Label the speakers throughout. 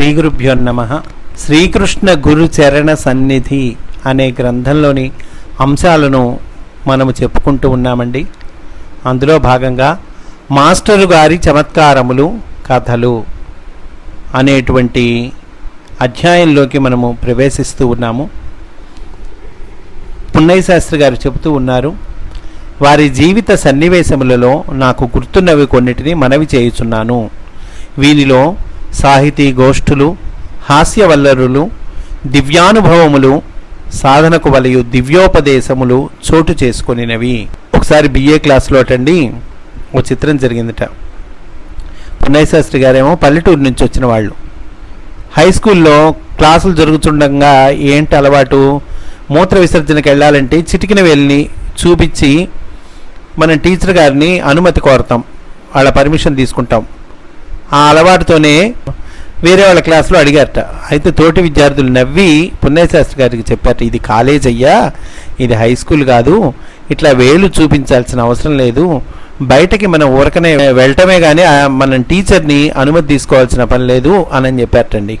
Speaker 1: శ్రీ గురుభ్యో నమ. శ్రీకృష్ణ గురు చరణ సన్నిధి అనే గ్రంథంలోని అంశాలను మనము చెప్పుకుంటూ ఉన్నామండి. అందులో భాగంగా మాస్టరు గారి చమత్కారములు కథలు అనేటువంటి అధ్యాయంలోకి మనము ప్రవేశిస్తూ ఉన్నాము. పున్నయ్య శాస్త్రి గారు చెబుతూ ఉన్నారు వారి జీవిత సన్నివేశములలో నాకు గుర్తున్నవి కొన్నిటిని మనవి చేయుచున్నాను. వీనిలో సాహితీ గోష్ఠులు హాస్యవల్లరులు దివ్యానుభవములు సాధనకు వలయు దివ్యోపదేశములు చోటు చేసుకునినవి. ఒకసారి బిఏ క్లాస్లో అటండి ఓ చిత్రం జరిగిందట. పున్నయశాస్త్రి గారేమో పల్లెటూరు నుంచి వచ్చిన వాళ్ళు. హై స్కూల్లో క్లాసులు జరుగుతుండగా ఏంటి అలవాటు? మూత్ర విసర్జనకి వెళ్ళాలంటే చిటికిన వెళ్ళి చూపించి మన టీచర్ గారిని అనుమతి కోరతాం. వాళ్ళ పర్మిషన్ తీసుకుంటాం. ఆ అలవాటుతోనే వేరే వాళ్ళ క్లాస్లో అడిగారట. అయితే తోటి విద్యార్థులు నవ్వి పుణ్యశాస్త్రి గారికి చెప్పారట ఇది కాలేజ్ అయ్యా ఇది హై స్కూల్ కాదు ఇట్లా వేలు చూపించాల్సిన అవసరం లేదు. బయటకి మనం ఊరకనే వెళ్ళటమే కానీ మనం టీచర్ని అనుమతి తీసుకోవాల్సిన పని లేదు అని చెప్పారటండి.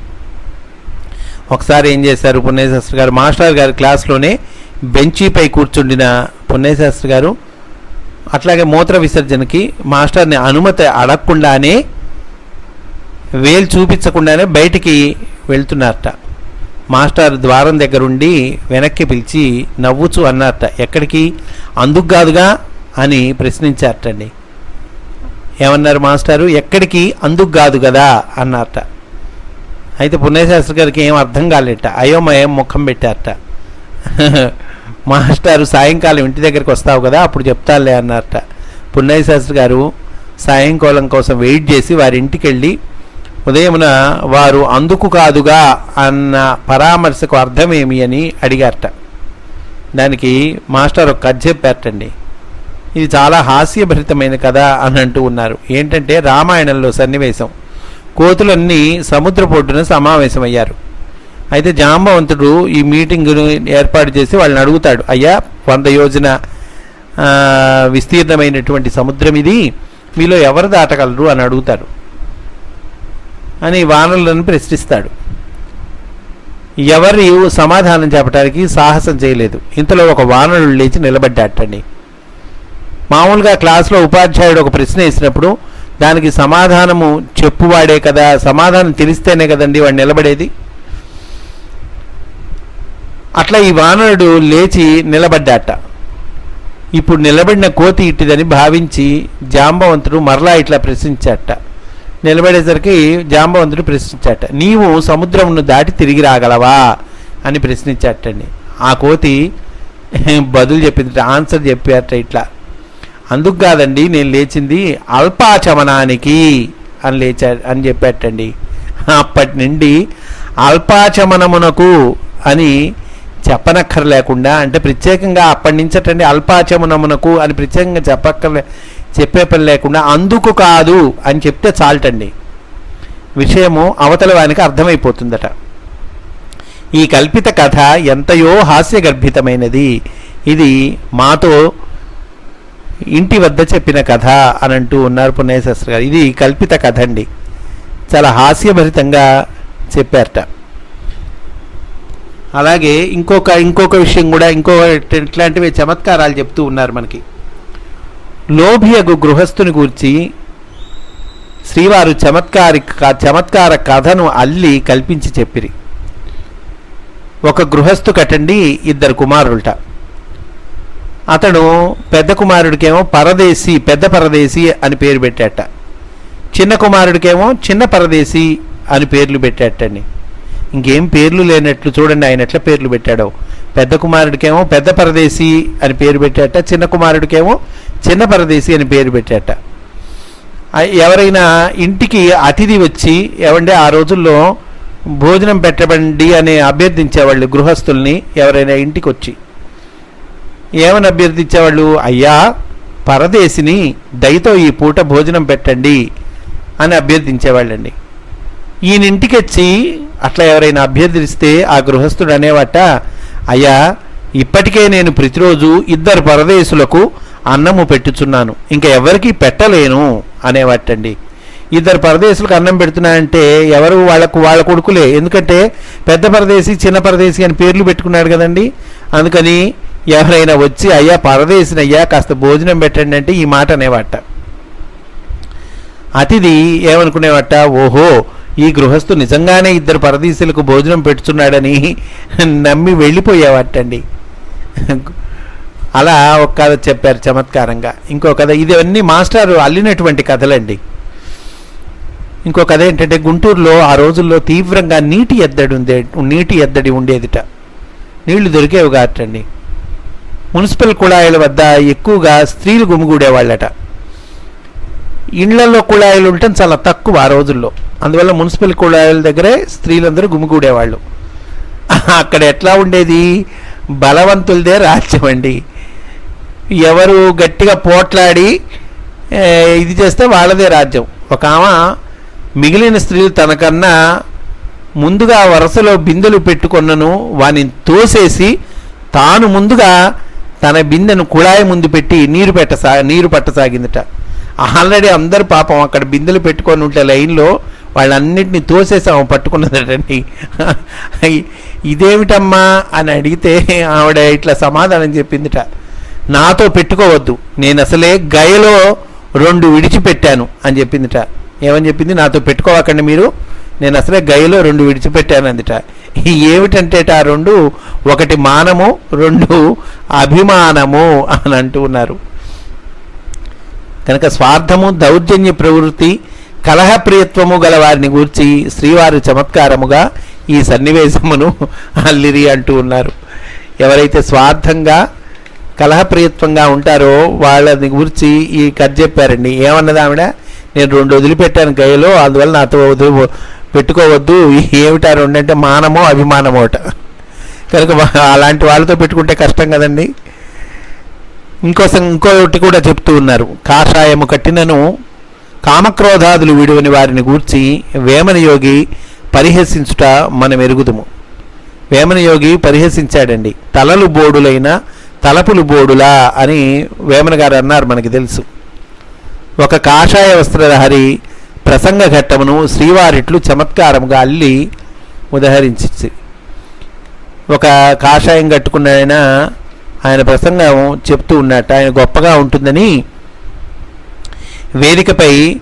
Speaker 1: ఒకసారి ఏం చేశారు పుణ్యశాస్త్రి గారు? మాస్టర్ గారు క్లాస్లోనే బెంచీపై కూర్చుండిన పుణ్యశాస్త్రి గారు అట్లాగే మూత్ర విసర్జనకి మాస్టర్ని అనుమతి అడగకుండానే వేలు చూపించకుండానే బయటికి వెళ్తున్నారట. మాస్టర్ ద్వారం దగ్గరుండి వెనక్కి పిలిచి నవ్వుచు అన్నారట ఎక్కడికి? అందుకు కాదుగా? అని ప్రశ్నించారటండి. ఏమన్నారు మాస్టారు? ఎక్కడికి? అందుకు కాదు కదా? అన్నారట. అయితే పుణ్యశాస్త్రి గారికి ఏం అర్థం కాలేట. అయోమయం ముఖం పెట్టారట. మాస్టారు సాయంకాలం ఇంటి దగ్గరికి వస్తావు కదా అప్పుడు చెప్తాలే అన్నారట. పుణ్యశాస్త్రి గారు సాయంకాలం కోసం వెయిట్ చేసి వారి ఇంటికి వెళ్ళి ఉదయమున వారు అందుకు కాదుగా అన్న పరామర్శకు అర్థమేమి అని అడిగారట. దానికి మాస్టర్ ఒక కథ చెప్పారటండి. ఇది చాలా హాస్యభరితమైన కథ అని అంటూ ఉన్నారు. ఏంటంటే రామాయణంలో సన్నివేశం. కోతులన్నీ సముద్ర పొడ్డున సమావేశమయ్యారు. అయితే జాంబవంతుడు ఈ మీటింగ్ను ఏర్పాటు చేసి వాళ్ళని అడుగుతాడు. అయ్యా వంద యోజన విస్తీర్ణమైనటువంటి సముద్రం ఇది. మీలో ఎవరు దాటగలరు? అని అడుగుతారు. అని వానరులను ప్రశ్నిస్తాడు. ఎవరు సమాధానం చెప్పడానికి సాహసం చేయలేదు. ఇంతలో ఒక వానరుడు లేచి నిలబడ్డాటండి మామూలుగా క్లాస్లో ఉపాధ్యాయుడు ఒక ప్రశ్న వేసినప్పుడు దానికి సమాధానము చెప్పువాడే కదా సమాధానం తెలిస్తేనే కదండి వాడు నిలబడేది? అట్లా ఈ వానరుడు లేచి నిలబడ్డాట. ఇప్పుడు నిలబడిన కోతి ఇట్టిదని భావించి జాంబవంతుడు మరలా ఇట్లా ప్రశ్నించాట. నిలబడేసరికి జాంబవంతుడు ప్రశ్నించాట నీవు సముద్రమును దాటి తిరిగి రాగలవా? అని ప్రశ్నించాటండి. ఆ కోతి బదులు చెప్పింది ఆన్సర్ చెప్పారట ఇట్లా అందుకు కాదండి నేను లేచింది అల్పాచమనానికి అని లేచా అని చెప్పాటండి. అప్పటి నుండి అల్పాచమనమునకు అని చెప్పనక్కర్లేకుండా అంటే ప్రత్యేకంగా అప్పటి నుంచటండి అల్పాచమనమునకు అని ప్రత్యేకంగా చెప్పక్కర్లే చెప్పే పని లేకుండా అందుకు కాదు అని చెప్తే చాలటండి. విషయము అవతల వానికి అర్థమైపోతుందట. ఈ కల్పిత కథ ఎంతయో హాస్యగర్భితమైనది. ఇది మాతో ఇంటి వద్ద చెప్పిన కథ అని అంటూ ఉన్నారు పుణ్యశాస్త్రి గారు. ఇది కల్పిత కథ అండి చాలా హాస్యభరితంగా చెప్పారట. అలాగే ఇంకొక ఇంకొక విషయం కూడా ఇంకో ఇట్లాంటివి చమత్కారాలు చెప్తూ ఉన్నారు మనకి. లోభియగు గృహస్థుని గూర్చి శ్రీవారు చమత్కారి చమత్కార కథను అల్లి కల్పించి చెప్పిరి. ఒక గృహస్థు కటండి ఇద్దరు కుమారులట. అతడు పెద్ద కుమారుడికేమో పరదేశి పెద్ద పరదేశి అని పేరు పెట్టాట. చిన్న కుమారుడికేమో చిన్న పరదేశి అని పేర్లు పెట్టాటండి. ఇంకేం పేర్లు లేనట్లు చూడండి ఆయన ఎట్లా పేర్లు పెట్టాడో. పెద్ద కుమారుడికేమో పెద్ద పరదేశి అని పేరు పెట్టాట చిన్న కుమారుడికేమో చిన్న పరదేశి అని పేరు పెట్టాట. ఎవరైనా ఇంటికి అతిథి వచ్చి ఏమంటే ఆ రోజుల్లో భోజనం పెట్టబండి అని అభ్యర్థించేవాళ్ళు గృహస్థుల్ని ఎవరైనా ఇంటికి వచ్చి ఏమని అభ్యర్థించేవాళ్ళు? అయ్యా పరదేశిని దయతో ఈ పూట భోజనం పెట్టండి అని అభ్యర్థించేవాళ్ళండి. ఈయనింటికి వచ్చి అట్లా ఎవరైనా అభ్యర్థిస్తే ఆ గృహస్థుడు అనేవాట అయ్యా ఇప్పటికే నేను ప్రతిరోజు ఇద్దరు పరదేశులకు అన్నము పెట్టుచున్నాను. ఇంకా ఎవరికి పెట్టలేను అనేవాటండి. ఇద్దరు పరదేశులకు అన్నం పెడుతున్నాయంటే ఎవరు వాళ్ళకు వాళ్ళ కొడుకులే. ఎందుకంటే పెద్ద పరదేశి చిన్న పరదేశి అని పేర్లు పెట్టుకున్నాడు కదండి. అందుకని ఎవరైనా వచ్చి అయ్యా పరదేశిని అయ్యా కాస్త భోజనం పెట్టండి అంటే ఈ మాట అనేవాట. అతిథి ఏమనుకునేవాట ఓహో ఈ గృహస్థు నిజంగానే ఇద్దరు పరదేశీలకు భోజనం పెడుతున్నాడని నమ్మి వెళ్ళిపోయేవాటండి. అలా ఒక కథ చెప్పారు చమత్కారంగా. ఇంకో కథ ఇవన్నీ మాస్టారు అల్లినటువంటి కథలండి. ఇంకో కథ ఏంటంటే గుంటూరులో ఆ రోజుల్లో తీవ్రంగా నీటి ఎద్దడి ఉండే నీటి ఎద్దడి ఉండేదిట. నీళ్ళు దొరికేవి కాటండి మున్సిపల్ కుళాయిల వద్ద ఎక్కువగా స్త్రీలు గుమిగూడేవాళ్ళట. ఇండ్లలో కుళాయిలు ఉండటం చాలా తక్కువ ఆ రోజుల్లో. అందువల్ల మున్సిపల్ కుళాయిల దగ్గరే స్త్రీలందరూ గుమిగూడేవాళ్ళు. అక్కడ ఎట్లా ఉండేది? బలవంతులదే రాజ్యం అండి ఎవరు గట్టిగా పోట్లాడి ఇది చేస్తే వాళ్ళదే రాజ్యం. ఒక ఆమె మిగిలిన స్త్రీలు తనకన్నా ముందుగా వరుసలో బిందెలు పెట్టుకున్నను వాని తోసేసి తాను ముందుగా తన బిందెను కుళాయి ముందు పెట్టి నీరు పెట్టసా నీరు పట్టసాగిందట. ఆల్రెడీ అందరు పాపం అక్కడ బిందెలు పెట్టుకొని ఉంటే లైన్లో వాళ్ళన్నింటినీ తోసేసాము పట్టుకున్నదటండి. ఇదేమిటమ్మా అని అడిగితే ఆవిడ ఇట్లా సమాధానం చెప్పిందిట. నాతో పెట్టుకోవద్దు. నేను అసలే గయలో రెండు విడిచిపెట్టాను అని చెప్పిందిట. ఏమని చెప్పింది? నాతో పెట్టుకోవకండి మీరు. నేను అసలే గయలో రెండు విడిచిపెట్టాను అందిట. ఏమిటంటే ఆ రెండు? ఒకటి మానము రెండు అభిమానము అని అంటూ ఉన్నారు. కనుక స్వార్థము దౌర్జన్య ప్రవృత్తి కలహప్రియత్వము గల వారిని గూర్చి శ్రీవారి చమత్కారముగా ఈ సన్నివేశమును అల్లిరి అంటూ ఉన్నారు. ఎవరైతే స్వార్థంగా కలహప్రియత్వంగా ఉంటారో వాళ్ళని గురించి ఈ కథ చెప్పారండి. ఏమన్నది ఆవిడ? నేను రెండు వదిలిపెట్టాను గయలో అందువల్ల నాతో వదిలి పెట్టుకోవద్దు. ఏమిటా రెండు అంటే మానమో అభిమానమో అట. కనుక అలాంటి వాళ్ళతో పెట్టుకుంటే కష్టం కదండి. ఇంకోసం ఇంకోటి కూడా చెప్తూ ఉన్నారు. కాషాయము కట్టినను కామక్రోధాదులు విడువని వారిని గూర్చి వేమనయోగి పరిహసించుట మనం ఎరుగుదుము వేమనయోగి పరిహసించాడండి. తలలు బోడులైన తలపులు బోడులా అని వేమన గారు అన్నారు మనకి తెలుసు. ఒక కాషాయ వస్త్రధారి ప్రసంగ ఘట్టమును శ్రీవారిట్లు చమత్కారముగా అల్లి ఉదహరించి ఒక కాషాయం కట్టుకున్న ఆయన ఆయన ప్రసంగం చెప్తూ ఉన్నట్టు ఆయన గొప్పగా ఉంటుందని వేదికపై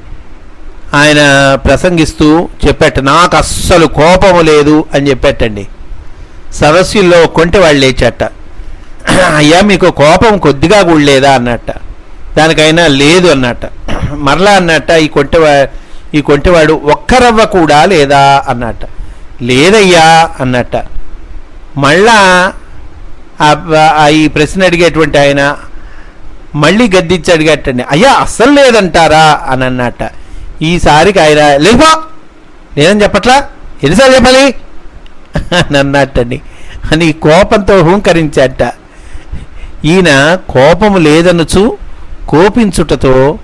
Speaker 1: ఆయన ప్రసంగిస్తూ చెప్పాట నాకు అస్సలు కోపము లేదు అని చెప్పేటండి. సదస్సుల్లో కొంటె వాళ్ళు లేచట అయ్యా మీకు కోపం కొద్దిగా కూడా లేదా అన్నట్ట. దానికైనా లేదు అన్నట్ట. మరలా అన్నట్ట ఈ కొంటెవా ఈ కొంటెవాడు ఒక్కరవ్వ కూడా లేదా అన్నట్ట. లేదయ్యా అన్నట్ట. మళ్ళా ఆ- ఆ ఈ ప్రశ్న అడిగేటువంటి ఆయన మళ్ళీ గద్దించి అడిగేటండి అయ్యా అస్సలు లేదంటారా? అని అన్నట్ట. ఈసారికి ఆయన లేపో లేదని చెప్పట్లా? ఎన్నిసార్లు చెప్పాలి? అని అన్నట్టండి. అని కోపంతో హూంకరించాట. ఈయన కోపము లేదనుచు కోపించుటతో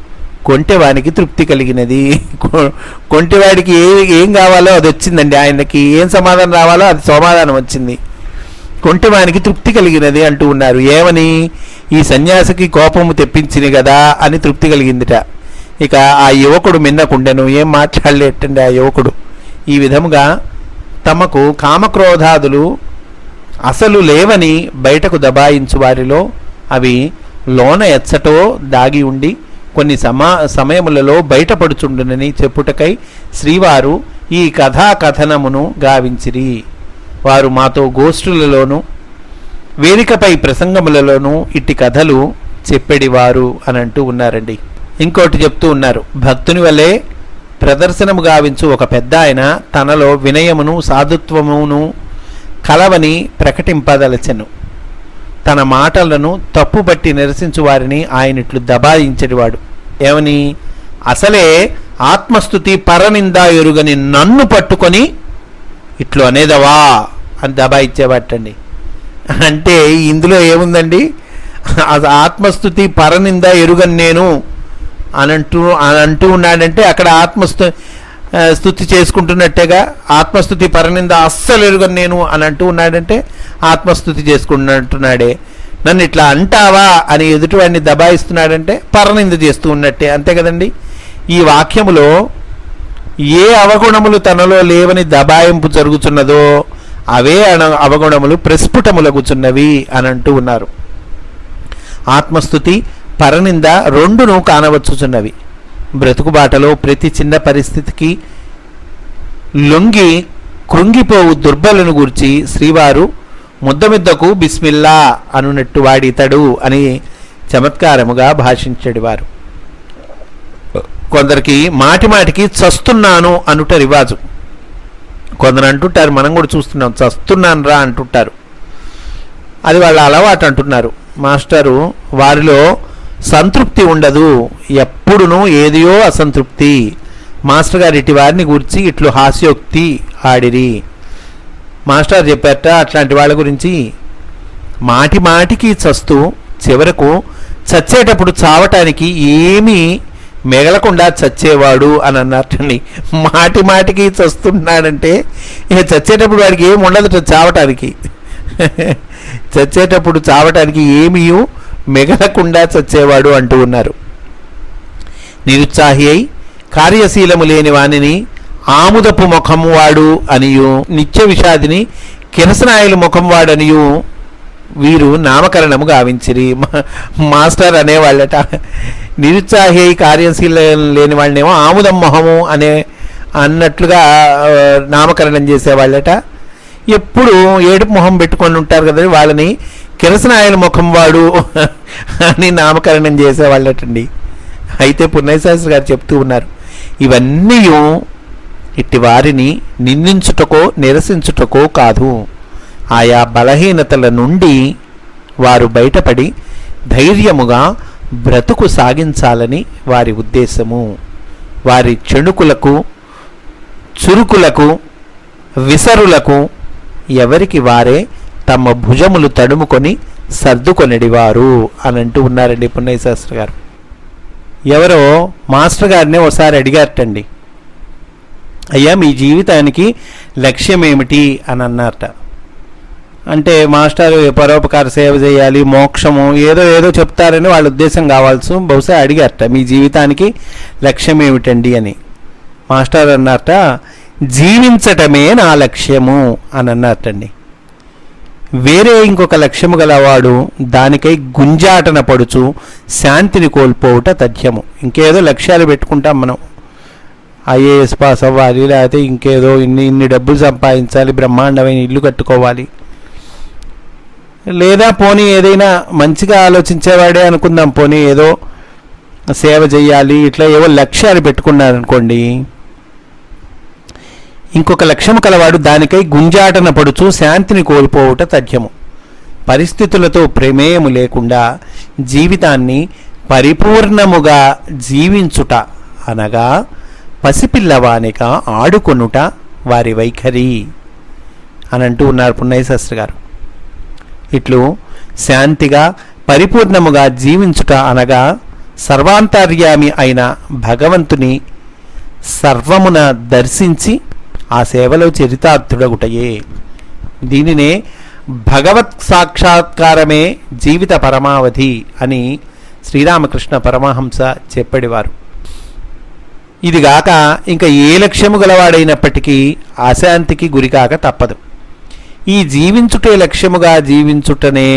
Speaker 1: కొంటెవానికి తృప్తి కలిగినది. కొ- కొంటెవాడికి ఏ ఏం కావాలో అది వచ్చిందండి ఆయనకి. ఏం సమాధానం రావాలో అది సమాధానం వచ్చింది. కొంటెవానికి తృప్తి కలిగినది అంటూ ఉన్నారు. ఏమని? ఈ సన్యాసికి కోపము తెప్పించింది కదా అని తృప్తి కలిగిందిట. ఇక ఆ యువకుడు మిన్నకుండెను. ఏం మాట్లాడలేటండి ఆ యువకుడు? ఈ విధముగా తమకు కామక్రోధాదులు అసలు లేవని బయటకు దబాయించు వారిలో అవి లోన ఎచ్చటో దాగి ఉండి కొన్ని సమా సమయములలో బయటపడుచుండునని చెప్పుటకై శ్రీవారు ఈ కథా కథనమును గావించిరి. వారు మాతో గోష్ఠులలోనూ వేదికపై ప్రసంగములలోనూ ఇట్టి కథలు చెప్పెడివారు అని అంటూ ఉన్నారండి. ఇంకోటి చెప్తూ ఉన్నారు. భక్తుని వలె ప్రదర్శనము గావించు ఒక పెద్ద ఆయన తనలో వినయమును సాధుత్వమును కలవని ప్రకటింపదలచెను. తన మాటలను తప్పుబట్టి నిరసించు వారిని ఆయన ఇట్లు దబాయించేవాడు ఏమని? అసలే ఆత్మస్థుతి పరనింద ఎరుగని నన్ను పట్టుకొని ఇట్లు అనేదవా అని దబాయించేవాటండి. అంటే ఇందులో ఏముందండి? ఆత్మస్థుతి పరనింద ఎరుగని నేను అని అంటూ అని అంటూ ఉన్నాడంటే అక్కడ ఆత్మస్తు స్థుతి చేసుకుంటున్నట్టేగా ఆత్మస్థుతి పరనింద అస్సలు ఎరుగను నేను అని అంటూ ఉన్నాడంటే ఆత్మస్థుతి చేసుకుంటున్నట్టున్నాడే. నన్ను ఇట్లా అంటావా అని ఎదుటివాడిని దబాయిస్తున్నాడంటే పరనింద చేస్తూ ఉన్నట్టే. అంతే కదండి? ఈ వాక్యములో ఏ అవగుణములు తనలో లేవని దబాయింపు జరుగుతున్నదో అవే అణ అవగుణములు ప్రస్ఫుటములగుచున్నవి అని అంటూ ఉన్నారు. ఆత్మస్థుతి పరనింద రెండును కానవచ్చుచున్నవి. బ్రతుకుబాటలో ప్రతి చిన్న పరిస్థితికి లొంగి కృంగిపోవు దుర్బలను గూర్చి శ్రీవారు ముద్దమిద్దకు బిస్మిల్లా అనునట్టు వాడితడు అని చమత్కారముగా భాషించడివారు కొందరికి మాటి మాటికి చస్తున్నాను అనుట రివాజు. కొందరు అంటుంటారు మనం కూడా చూస్తున్నాం చస్తున్నాను రా అంటుంటారు. అది వాళ్ళ అలవాటు అంటున్నారు. మాస్టరు వారిలో సంతృప్తి ఉండదు. ఎప్పుడునూ ఏదియో అసంతృప్తి. మాస్టర్ గారు ఇటు వారిని గురించి ఇట్లు హాస్యోక్తి ఆడిరి. మాస్టర్ చెప్పారట అట్లాంటి వాళ్ళ గురించి. మాటి మాటికి చస్తూ చివరకు చచ్చేటప్పుడు చావటానికి ఏమీ మిగలకుండా చచ్చేవాడు అని అన్నట్టండి మాటి మాటికి చస్తున్నాడంటే ఇక చచ్చేటప్పుడు వాడికి ఏమి ఉండదు చావటానికి. చచ్చేటప్పుడు చావటానికి ఏమీ మిగలకుండా చచ్చేవాడు అంటూ ఉన్నారు. నిరుత్సాహి అయి కార్యశీలము లేని వానిని ఆముదపు ముఖం వాడు అనియు నిత్య విషాదిని కిరసనాయలు ముఖం వాడనియు వీరు నామకరణము గావించిరి. మా- మాస్టర్ అనేవాళ్ళట నిరుత్సాహి అయి కార్యశీలం లేని వాళ్ళనేమో ఆముదం మొహము అనే అన్నట్లుగా నామకరణం చేసేవాళ్ళట. ఎప్పుడు ఏడుపు మొహం పెట్టుకొని ఉంటారు కదా వాళ్ళని. కిరసనాయల ముఖం వాడు అని నామకరణం చేసేవాళ్ళటండి. అయితే పున్నయ్యశాస్త్రి గారు చెప్తూ ఉన్నారు ఇవన్నీ ఇట్టి వారిని నిందించుటకో నిరసించుటకో కాదు. ఆయా బలహీనతల నుండి వారు బయటపడి ధైర్యముగా బ్రతుకు సాగించాలని వారి ఉద్దేశము. వారి చెణుకులకు చురుకులకు విసరులకు ఎవరికి వారే తమ భుజములు తడుముకొని సర్దుకొనిడివారు అని అంటూ ఉన్నారండి పున్నయ్య శాస్త్రి గారు. ఎవరో మాస్టర్ గారిని ఒకసారి అడిగారటండి. అయ్యా మీ జీవితానికి లక్ష్యం ఏమిటి అని అన్నారట. అంటే మాస్టర్ పరోపకార సేవ చేయాలి మోక్షము ఏదో ఏదో చెప్తారని వాళ్ళ ఉద్దేశం కావాల్సి బహుశా అడిగారట మీ జీవితానికి లక్ష్యం ఏమిటండి అని. మాస్టర్ అన్నారట జీవించటమే నా లక్ష్యము అని అన్నారటండి. వేరే ఇంకొక లక్ష్యము గలవాడు దానికై గుంజాటన పడుచు శాంతిని కోల్పోవుట తథ్యము. ఇంకేదో లక్ష్యాలు పెట్టుకుంటాం మనం. ఐఏఎస్ పాస్ అవ్వాలి లేకపోతే ఇంకేదో ఇన్ని ఇన్ని డబ్బులు సంపాదించాలి బ్రహ్మాండమైన ఇల్లు కట్టుకోవాలి. లేదా పోనీ ఏదైనా మంచిగా ఆలోచించేవాడే అనుకుందాం. పోనీ ఏదో సేవ చేయాలి ఇట్లా ఏవో లక్ష్యాలు పెట్టుకున్నారనుకోండి ఇంకొక లక్ష్యము కలవాడు దానికై గుంజాటన పడుచు శాంతిని కోల్పోవుట తథ్యము. పరిస్థితులతో ప్రమేయము లేకుండా జీవితాన్ని పరిపూర్ణముగా జీవించుట అనగా పసిపిల్లవానిక ఆడుకొనుట వారి వైఖరి అని అంటూ ఉన్నారు పున్నయ్యశాస్త్రి గారు ఇట్లు శాంతిగా పరిపూర్ణముగా జీవించుట అనగా సర్వాంతర్యామి అయిన భగవంతుని సర్వమున దర్శించి ఆ సేవలో చరితార్థుడగుటయే. దీనినే భగవత్ సాక్షాత్కారమే జీవిత పరమావధి అని శ్రీరామకృష్ణ పరమహంస చెప్పడివారు ఇదిగాక ఇంకా ఏ లక్ష్యము గలవాడైనప్పటికీ అశాంతికి గురికాక తప్పదు. ఈ జీవించుటే లక్ష్యముగా జీవించుటనే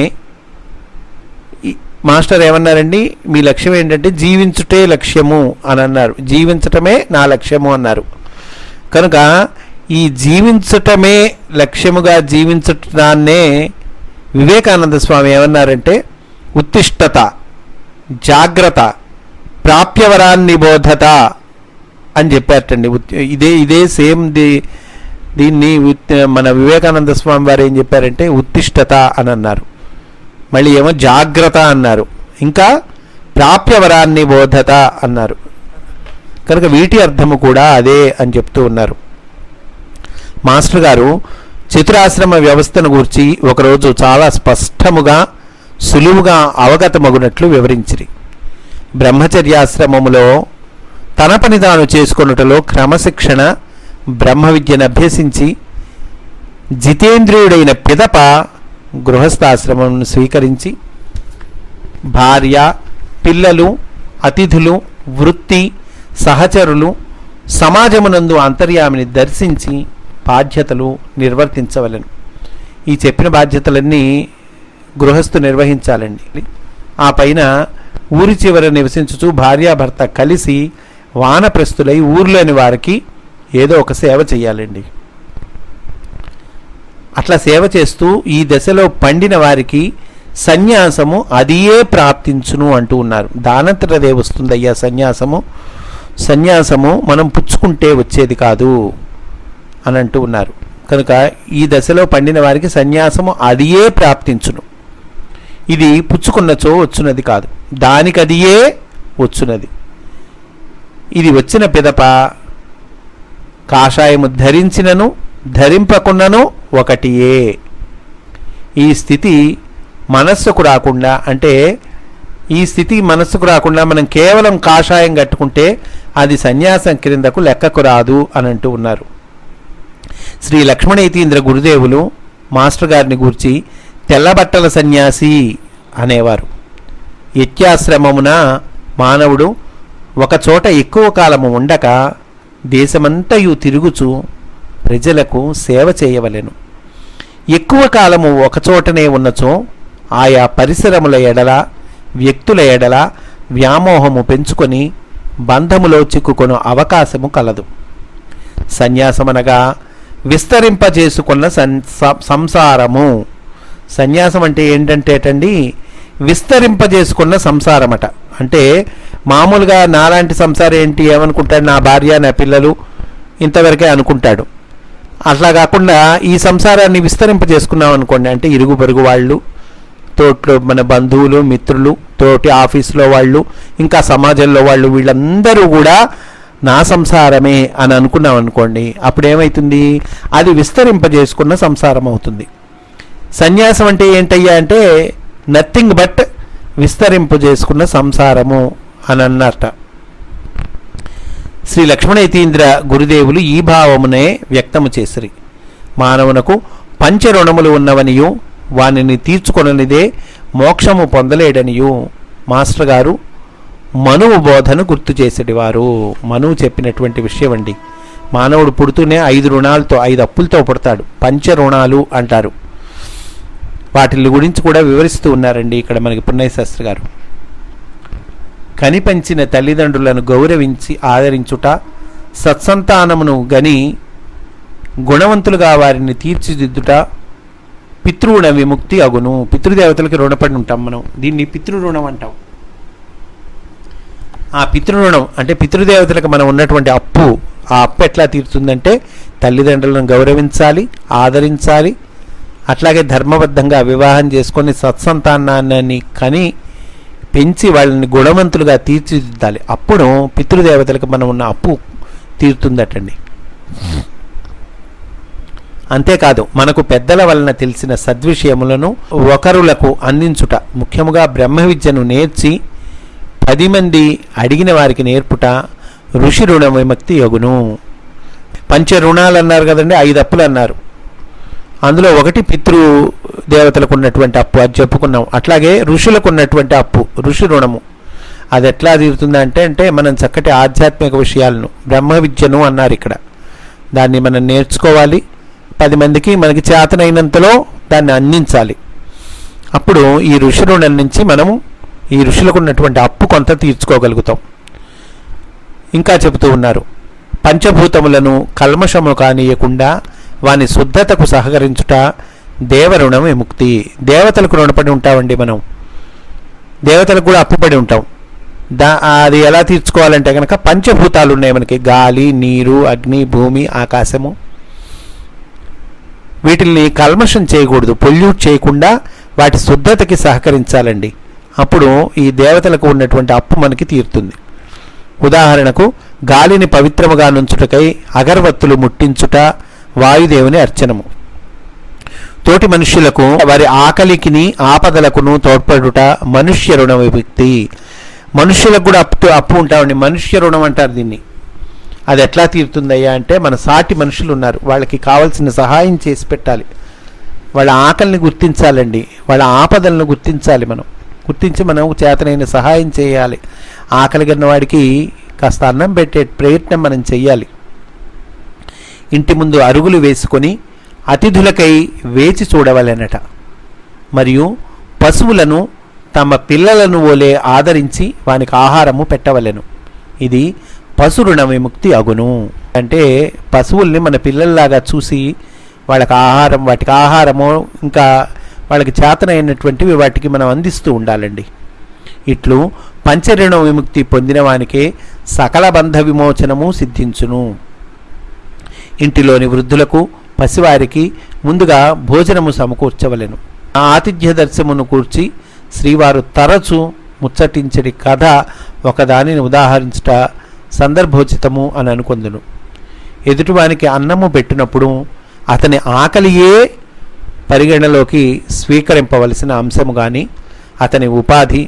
Speaker 1: మాస్టర్ ఏమన్నారండి? మీ లక్ష్యం ఏంటంటే జీవించుటే లక్ష్యము అని అన్నారు జీవించటమే నా లక్ష్యము అన్నారు. కనుక ఈ జీవించటమే లక్ష్యముగా జీవించటాన్నే వివేకానంద స్వామి ఏమన్నారంటే ఉత్తిష్టత జాగ్రత్త ప్రాప్యవరాన్ని బోధత అని చెప్పారటండి. ఇదే ఇదే సేమ్ ది దీన్ని ఉత్- మన వివేకానంద స్వామి వారు ఏం చెప్పారంటే ఉత్తిష్టత అని అన్నారు. మళ్ళీ ఏమో జాగ్రత్త అన్నారు. ఇంకా ప్రాప్యవరాన్ని బోధత అన్నారు. కనుక వీటి అర్థము కూడా అదే అని చెప్తూ ఉన్నారు. మాస్టర్ గారు చతురాశ్రమ వ్యవస్థను గురించి ఒకరోజు చాలా స్పష్టముగా సులువుగా అవగతమగునట్లు వివరించిరి. బ్రహ్మచర్యాశ్రమములో తన పని తాను చేసుకొనుటలో క్రమశిక్షణ బ్రహ్మ విద్యను అభ్యసించి జితేంద్రియుడైన పిదప గృహస్థాశ్రమంను స్వీకరించి భార్య పిల్లలు అతిథులు వృత్తి సహచరులు సమాజమునందు అంతర్యామిని దర్శించి బాధ్యతలు నిర్వర్తించవలను. ఈ చెప్పిన బాధ్యతలన్నీ గృహస్థు నిర్వహించాలండి. ఆ పైన ఊరి చివర నివసించుచు భార్యాభర్త కలిసి వానప్రస్తులై ఊర్లోని వారికి ఏదో ఒక సేవ చేయాలండి అట్లా సేవ చేస్తూ ఈ దశలో పండిన వారికి సన్యాసము అదియే ప్రాప్తించును అంటూ ఉన్నారు. దానంతటదే వస్తుందయ్యా సన్యాసము. సన్యాసము మనం పుచ్చుకుంటే వచ్చేది కాదు. అని అంటూ ఉన్నారు. కనుక ఈ దశలో పండిన వారికి సన్యాసము అదియే ప్రాప్తించును. ఇది పుచ్చుకున్నచో వచ్చున్నది కాదు. దానికి అదియే వచ్చున్నది ఇది వచ్చిన పిదప కాషాయము ధరించినను ధరింపకున్నను ఒకటియే. ఈ స్థితి మనస్సుకు రాకుండా అంటే ఈ స్థితి మనస్సుకు రాకుండా మనం కేవలం కాషాయం కట్టుకుంటే అది సన్యాసం క్రిందకు లెక్కకు రాదు అని అంటూ ఉన్నారు. శ్రీ లక్ష్మణేతీంద్ర గురుదేవులు మాస్టర్ గారిని గూర్చి తెల్లబట్టల సన్యాసి అనేవారు. యత్యాశ్రమమున మానవుడు ఒకచోట ఎక్కువ కాలము ఉండక దేశమంతయు తిరుగుచు ప్రజలకు సేవ చేయవలెను. ఎక్కువ కాలము ఒకచోటనే ఉన్నచో ఆయా పరిసరముల ఎడల వ్యక్తుల ఎడల వ్యామోహము పెంచుకొని బంధములో చిక్కుకొను అవకాశము కలదు. సన్యాసమనగా విస్తరింపజేసుకున్న సంసారము. సన్యాసం అంటే ఏంటంటేటండి విస్తరింపజేసుకున్న సంసారమట. అంటే మామూలుగా నాలాంటి సంసారం ఏంటి? ఏమనుకుంటాడు? నా భార్య నా పిల్లలు ఇంతవరకే అనుకుంటాడు. అట్లా కాకుండా ఈ సంసారాన్ని విస్తరింపజేసుకున్నాం అనుకోండి అంటే ఇరుగు పొరుగు వాళ్ళు తోట్లో మన బంధువులు మిత్రులు తోటి ఆఫీసులో వాళ్ళు ఇంకా సమాజంలో వాళ్ళు వీళ్ళందరూ కూడా నా సంసారమే అని అనుకున్నాం అనుకోండి అప్పుడు ఏమవుతుంది అది విస్తరింపజేసుకున్న సంసారం అవుతుంది సన్యాసం అంటే ఏంటయ్యా అంటే నథింగ్ బట్ విస్తరింపజేసుకున్న సంసారము అని అన్నట శ్రీ లక్ష్మణయతీంద్ర గురుదేవులు ఈ భావమునే వ్యక్తము చేసిరి. మానవునకు పంచ రుణములు ఉన్నవనియు వానిని తీర్చుకొననిదే మోక్షము పొందలేడనియు. మాస్టర్ గారు మనువు బోధను గుర్తు చేసేటివారు. మనువు చెప్పినటువంటి విషయం అండి మానవుడు పుడుతూనే ఐదు రుణాలతో ఐదు అప్పులతో పుడతాడు. పంచ రుణాలు అంటారు. వాటి గురించి కూడా వివరిస్తూ ఉన్నారండి ఇక్కడ మనకి పున్నయ్య శాస్త్రి గారు. కనిపించిన తల్లిదండ్రులను గౌరవించి ఆదరించుట సత్సంతానమును గని గుణవంతులుగా వారిని తీర్చిదిద్దుట పితృణ విముక్తి అగును. పితృదేవతలకి రుణపడి ఉంటాం మనం. దీన్ని పితృరుణం అంటాం. ఆ పితృరుణం అంటే పితృదేవతలకు మనం ఉన్నటువంటి అప్పు ఆ అప్పు ఎట్లా తీరుతుందంటే తల్లిదండ్రులను గౌరవించాలి ఆదరించాలి అట్లాగే ధర్మబద్ధంగా వివాహం చేసుకొని సత్సంతానాన్ని కని పెంచి వాళ్ళని గుణవంతులుగా తీర్చిదిద్దాలి. అప్పుడు పితృదేవతలకు మనం ఉన్న అప్పు తీరుతుందటండి. అంతేకాదు మనకు పెద్దల వలన తెలిసిన సద్విషయములను ఒకరులకు అందించుట ముఖ్యముగా బ్రహ్మ విద్యను నేర్చి పది మంది అడిగిన వారికి నేర్పుట ఋషి రుణ విముక్తి యగును. పంచ రుణాలు అన్నారు కదండి ఐదు అప్పులు అన్నారు. అందులో ఒకటి పితృ దేవతలకు ఉన్నటువంటి అప్పు అది చెప్పుకున్నాం. అట్లాగే ఋషులకు ఉన్నటువంటి అప్పు ఋషి రుణము. అది ఎట్లా తీరుతుంది అంటే అంటే మనం చక్కటి ఆధ్యాత్మిక విషయాలను బ్రహ్మ విద్యను అన్నారు ఇక్కడ. దాన్ని మనం నేర్చుకోవాలి. పది మందికి మనకి చేతనైనంతలో దాన్ని అందించాలి. అప్పుడు ఈ ఋషి రుణం నుంచి మనము ఈ ఋషులకు ఉన్నటువంటి అప్పు కొంత తీర్చుకోగలుగుతాం. ఇంకా చెబుతూ ఉన్నారు పంచభూతములను కల్మషము కానీయకుండా వాని శుద్ధతకు సహకరించుట దేవరుణం విముక్తి దేవతలకు రుణపడి ఉంటామండి మనం. దేవతలకు కూడా అప్పుపడి ఉంటాం. దా అది ఎలా తీర్చుకోవాలంటే కనుక పంచభూతాలు ఉన్నాయి మనకి. గాలి నీరు అగ్ని భూమి ఆకాశము. వీటిల్ని కల్మషం చేయకూడదు పొల్యూట్ చేయకుండా వాటి శుద్ధతకి సహకరించాలండి. అప్పుడు ఈ దేవతలకు ఉన్నటువంటి అప్పు మనకి తీరుతుంది. ఉదాహరణకు గాలిని పవిత్రముగా నుంచుటకై అగరవత్తులు ముట్టించుట వాయుదేవుని అర్చనము. తోటి మనుష్యులకు వారి ఆకలికిని ఆపదలకును తోడ్పడుట మనుష్య రుణ విభక్తి మనుష్యులకు కూడా అప్పు అప్పు ఉంటామండి. మనుష్య రుణం అంటారు దీన్ని. అది ఎట్లా తీరుతుందయ్యా అంటే మన సాటి మనుషులు ఉన్నారు. వాళ్ళకి కావాల్సిన సహాయం చేసి పెట్టాలి. వాళ్ళ ఆకలిని గుర్తించాలండి. వాళ్ళ ఆపదలను గుర్తించాలి మనం. గుర్తించి మనం చేతనైన సహాయం చేయాలి. ఆకలి వాడికి కాస్త అన్నం పెట్టే ప్రయత్నం మనం చెయ్యాలి. ఇంటి ముందు అరుగులు వేసుకొని అతిథులకై వేచి చూడవలెనట. మరియు పశువులను తమ పిల్లలను ఓలే ఆదరించి వానికి ఆహారము పెట్టవలెను. ఇది పశు రుణ విముక్తి అగును. అంటే పశువుల్ని మన పిల్లల్లాగా చూసి వాళ్ళకి ఆహారం వాటికి ఆహారము ఇంకా వాళ్ళకి చేతనైనటువంటివి వాటికి మనం అందిస్తూ ఉండాలండి. ఇట్లు పంచరిణ విముక్తి పొందిన వానికే సకల బంధ విమోచనము సిద్ధించును. ఇంటిలోని వృద్ధులకు పసివారికి ముందుగా భోజనము సమకూర్చవలెను. ఆ ఆతిథ్య దర్శమును కూర్చి శ్రీవారు తరచు ముచ్చటించడి కథ ఒకదానిని ఉదాహరించుట సందర్భోచితము అని అనుకొందును ఎదుటివానికి అన్నము పెట్టినప్పుడు అతని ఆకలియే పరిగణలోకి స్వీకరింపవలసిన అంశము కానీ అతని ఉపాధి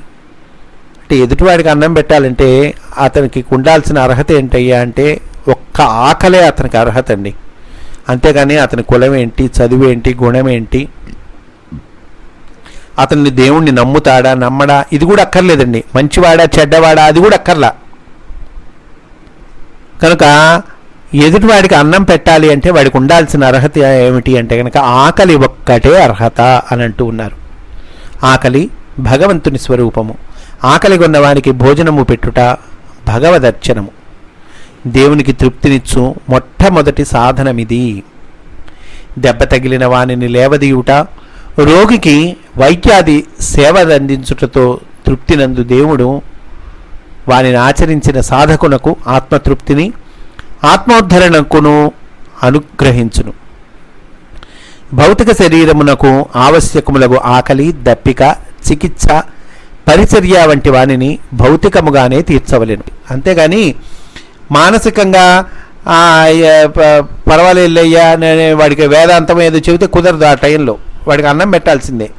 Speaker 1: అంటే ఎదుటివాడికి అన్నం పెట్టాలంటే అతనికి ఉండాల్సిన అర్హత ఏంటయ్యా అంటే ఒక్క ఆకలే అతనికి అర్హత అండి అంతేగాని అతని కులం ఏంటి చదువు ఏంటి గుణం ఏంటి అతన్ని దేవుణ్ణి నమ్ముతాడా నమ్మడా ఇది కూడా అక్కర్లేదండి. మంచివాడా చెడ్డవాడా అది కూడా అక్కర్లా. కనుక ఎదుటివాడికి అన్నం పెట్టాలి అంటే వాడికి ఉండాల్సిన అర్హత ఏమిటి అంటే కనుక ఆకలి ఒక్కటే అర్హత అని అంటూ ఉన్నారు. ఆకలి భగవంతుని స్వరూపము. ఆకలి కొన్నవానికి భోజనము పెట్టుట భగవదర్చనము. దేవునికి తృప్తినిచ్చు మొట్టమొదటి సాధనమిది. దెబ్బ తగిలిన వానిని లేవదీయుట రోగికి వైద్యాది సేవలందించుటతో తృప్తినందు దేవుడు వానిని ఆచరించిన సాధకునకు ఆత్మతృప్తిని ఆత్మోద్ధరణకును అనుగ్రహించును. భౌతిక శరీరమునకు ఆవశ్యకములకు ఆకలి దప్పిక చికిత్స పరిచర్య వంటి వానిని భౌతికముగానే తీర్చవలేను. అంతేగాని మానసికంగా పర్వాలేదులయ్యా నేను వాడికి వేదాంతం ఏదో చెబితే కుదరదు ఆ టైంలో. వాడికి అన్నం పెట్టాల్సిందే.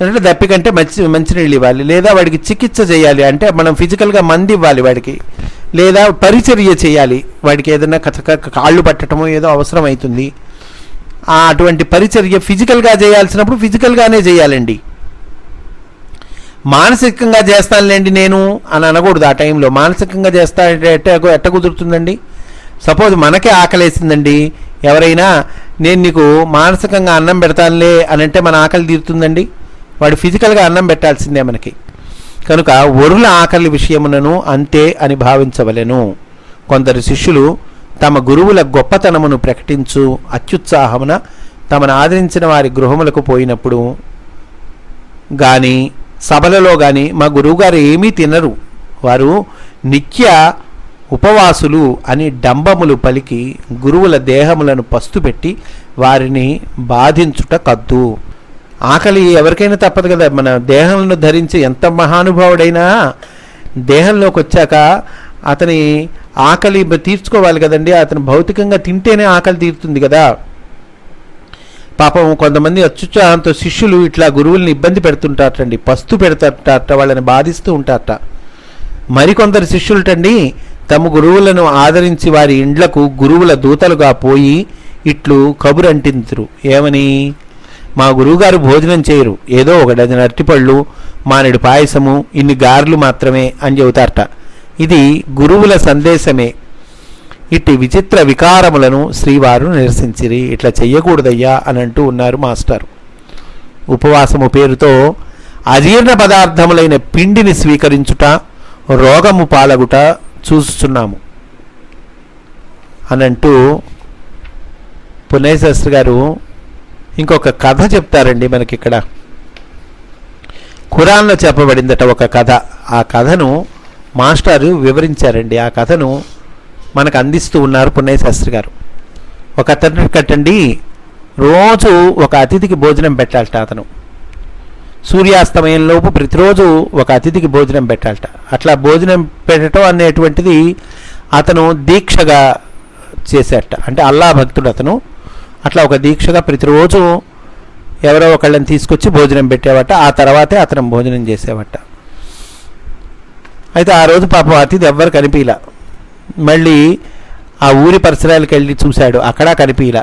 Speaker 1: అంటే దప్పికంటే మంచి మంచినీళ్ళు ఇవ్వాలి. లేదా వాడికి చికిత్స చేయాలి అంటే మనం ఫిజికల్గా మంది ఇవ్వాలి వాడికి. లేదా పరిచర్య చేయాలి. వాడికి ఏదైనా కథ కాళ్ళు పట్టడమో ఏదో అవసరం అవుతుంది. అటువంటి పరిచర్య ఫిజికల్గా చేయాల్సినప్పుడు ఫిజికల్గానే చేయాలండి. మానసికంగా చేస్తానులేండి నేను అని అనకూడదు ఆ టైంలో. మానసికంగా చేస్తా ఎట్ట ఎట్ట కుదురుతుందండి? సపోజ్ మనకే ఆకలేసిందండి. ఎవరైనా నేను నీకు మానసికంగా అన్నం పెడతానులే అని అంటే మన ఆకలి తీరుతుందండి? వాడు ఫిజికల్గా అన్నం పెట్టాల్సిందే మనకి. కనుక వరుల ఆకలి విషయమునను అంతే అని భావించవలెను. కొందరు శిష్యులు తమ గురువుల గొప్పతనమును ప్రకటించు అత్యుత్సాహమున తమను ఆదరించిన వారి గృహములకు పోయినప్పుడు కానీ సభలలో కానీ మా గురువుగారు ఏమీ తినరు. వారు నిత్య ఉపవాసులు అని డంబములు పలికి గురువుల దేహములను పస్తుపెట్టి వారిని బాధించుట కద్దు. ఆకలి ఎవరికైనా తప్పదు కదా. మన దేహంలో ధరించి ఎంత మహానుభావుడైనా దేహంలోకి వచ్చాక అతని ఆకలి తీర్చుకోవాలి కదండి. అతను భౌతికంగా తింటేనే ఆకలి తీరుతుంది కదా. పాపం కొంతమంది అత్యుత్సాహంతో శిష్యులు ఇట్లా గురువుల్ని ఇబ్బంది పెడుతుంటారటండి. పస్తు పెడతారట వాళ్ళని బాధిస్తూ ఉంటారట. మరికొందరు శిష్యులటండి తమ గురువులను ఆదరించి వారి ఇండ్లకు గురువుల దూతలుగా పోయి ఇట్లు కబురంటింతురు. ఏమని? మా గురువుగారు భోజనం చేయరు. ఏదో ఒక డజన్ అరటిపళ్ళు మానేడు పాయసము ఇన్ని గారెలు మాత్రమే అని చెబుతారట. ఇది గురువుల సందేశమే. ఇట్టి విచిత్ర వికారములను శ్రీవారు నిరసించిరి. ఇట్లా చెయ్యకూడదయ్యా అని అంటూ ఉన్నారు మాస్టర్. ఉపవాసము పేరుతో అజీర్ణ పదార్థములైన పిండిని స్వీకరించుట రోగము పాలగుట చూస్తున్నాము. అనంటూ అంటూ గారు ఇంకొక కథ చెప్తారండి మనకి ఇక్కడ ఖురాన్లో చెప్పబడిందట ఒక కథ. ఆ కథను మాస్టారు వివరించారండి. ఆ కథను మనకు అందిస్తూ ఉన్నారు పుణ్యశాస్త్రి గారు. ఒక అతను కట్టండి. రోజు ఒక అతిథికి భోజనం పెట్టాలట అతను. సూర్యాస్తమయంలోపు ప్రతిరోజు ఒక అతిథికి భోజనం పెట్టాలట. అట్లా భోజనం పెట్టడం అనేటువంటిది అతను దీక్షగా చేసేట అంటే అల్లా భక్తుడు అతను. అట్లా ఒక దీక్షగా ప్రతిరోజు ఎవరో ఒకళ్ళని తీసుకొచ్చి భోజనం పెట్టేవట ఆ తర్వాతే అతను భోజనం చేసేవట. అయితే ఆ రోజు పాపం అతిథి ఎవ్వరు కనిపించలా మళ్ళీ ఆ ఊరి పరిసరాలకు వెళ్ళి చూశాడు అక్కడ కనిపించలా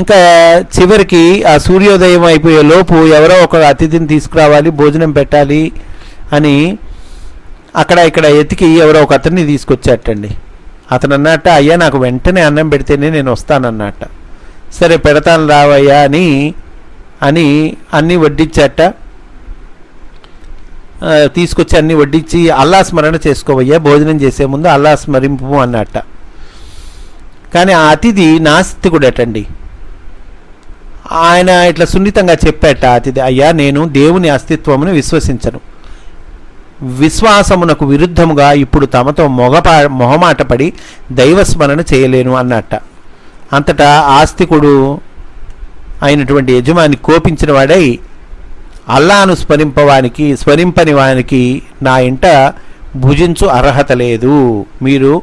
Speaker 1: ఇంకా చివరికి ఆ సూర్యోదయం అయిపోయే లోపు ఎవరో ఒక అతిథిని తీసుకురావాలి భోజనం పెట్టాలి అని అక్కడ ఇక్కడ ఎతికి ఎవరో ఒక అతన్ని తీసుకొచ్చేటండి అతను అన్నట్ట అయ్యా నాకు వెంటనే అన్నం పెడితేనే నేను వస్తానన్నట్ట. సరే పెడతాను రావయ్యా అని అని అన్నీ వడ్డించాట తీసుకొచ్చి అన్నీ వడ్డించి అల్లా స్మరణ చేసుకోవయ్యా భోజనం చేసే ముందు అల్లా స్మరింపు అన్నట్ట. కానీ ఆ అతిథి నాస్తికుడటండి. ఆయన ఇట్లా సున్నితంగా చెప్పాట అతిథి అయ్యా నేను దేవుని అస్తిత్వమును విశ్వసించను. విశ్వాసమునకు విరుద్ధముగా ఇప్పుడు తమతో మొగపా మొహమాటపడి దైవస్మరణ చేయలేను అన్నట్ట. అంతటా ఆస్తికుడు అయినటువంటి యజమాని కోపించిన వాడై అల్లాను స్మరింపవానికి స్మరింపని వానికి నా ఇంట భుజించు అర్హత లేదు. మీరు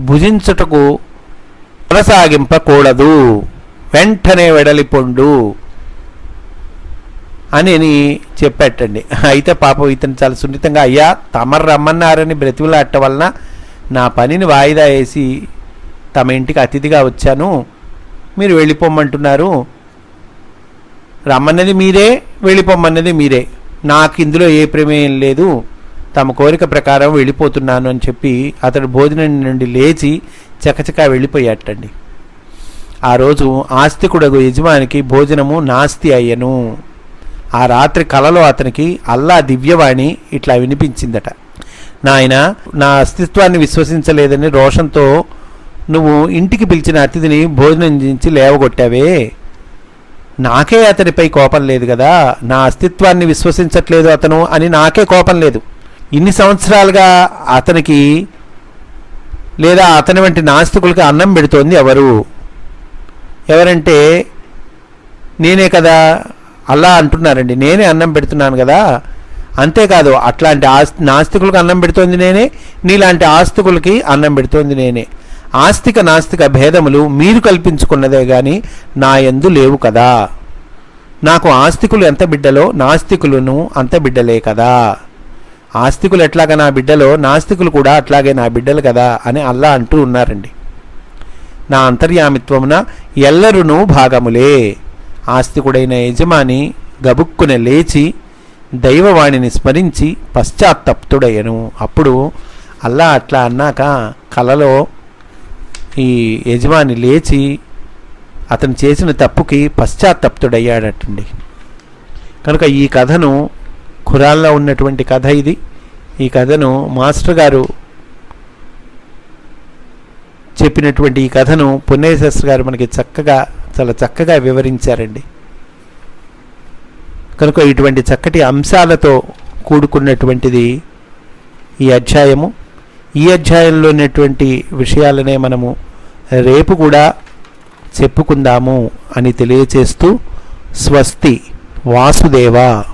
Speaker 1: భుజించుటకు కొనసాగింపకూడదు. వెంటనే వెడలిపొండు. అని అని చెప్పాటండి. అయితే పాపం ఇతను చాలా సున్నితంగా అయ్యా తమరు రమ్మన్నారని బ్రతిమలాట వలన నా పనిని వాయిదా వేసి తమ ఇంటికి అతిథిగా వచ్చాను. మీరు వెళ్ళిపోమ్మంటున్నారు. రమ్మన్నది మీరే వెళ్ళిపోమ్మన్నది మీరే. నాకు ఇందులో ఏ ప్రమేయం లేదు. తమ కోరిక ప్రకారం వెళ్ళిపోతున్నాను అని చెప్పి అతడు భోజనం నుండి లేచి చకచకా వెళ్ళిపోయాటండి. ఆ రోజు ఆస్తికుడగు యజమానికి భోజనము నాస్తి అయ్యను. ఆ రాత్రి కలలో అతనికి అల్లా దివ్యవాణి ఇట్లా వినిపించిందట. నాయన నా అస్తిత్వాన్ని విశ్వసించలేదని రోషంతో నువ్వు ఇంటికి పిలిచిన అతిథిని భోజనం చేయించి లేవగొట్టావే. నాకే అతనిపై కోపం లేదు కదా. నా అస్తిత్వాన్ని విశ్వసించట్లేదు అతను అని నాకే కోపం లేదు. ఇన్ని సంవత్సరాలుగా అతనికి లేదా అతని వంటి నాస్తికులకి అన్నం పెడుతోంది ఎవరు? ఎవరంటే నేనే కదా. అల్లా అంటున్నారండి. నేనే అన్నం పెడుతున్నాను కదా. అంతేకాదు అట్లాంటి ఆస్తి నాస్తికులకు అన్నం పెడుతోంది నేనే నీలాంటి ఆస్తికులకి అన్నం పెడుతోంది నేనే. ఆస్తిక నాస్తిక భేదములు మీరు కల్పించుకున్నదే కానీ నా ఎందు లేవు కదా. నాకు ఆస్తికులు ఎంత బిడ్డలో నాస్తికులను అంత బిడ్డలే కదా. ఆస్తికులు ఎట్లాగా నా బిడ్డలో నాస్తికులు కూడా అట్లాగే నా బిడ్డలు కదా అని అల్లా అంటూ ఉన్నారండి. నా అంతర్యామిత్వమున ఎల్లరునూ భాగములే. ఆస్తికుడైన యజమాని గబుక్కున లేచి దైవవాణిని స్మరించి పశ్చాత్తప్తుడయ్యను. అప్పుడు అల్లా అట్లా అన్నాక కలలో ఈ యజమాని లేచి అతను చేసిన తప్పుకి పశ్చాత్తప్తుడయ్యాడటండి. కనుక ఈ కథను ఖురాల్లో ఉన్నటువంటి కథ ఇది. ఈ కథను మాస్టర్ గారు చెప్పినటువంటి ఈ కథను పుణ్యశాస్త్రి గారు మనకి చక్కగా చాలా చక్కగా వివరించారండి. కనుక ఇటువంటి చక్కటి అంశాలతో కూడుకున్నటువంటిది ఈ అధ్యాయము. ఈ అధ్యాయంలో ఉన్నటువంటి విషయాలనే మనము రేపు కూడా చెప్పుకుందాము అని తెలియచేస్తూ స్వస్తి వాసుదేవ.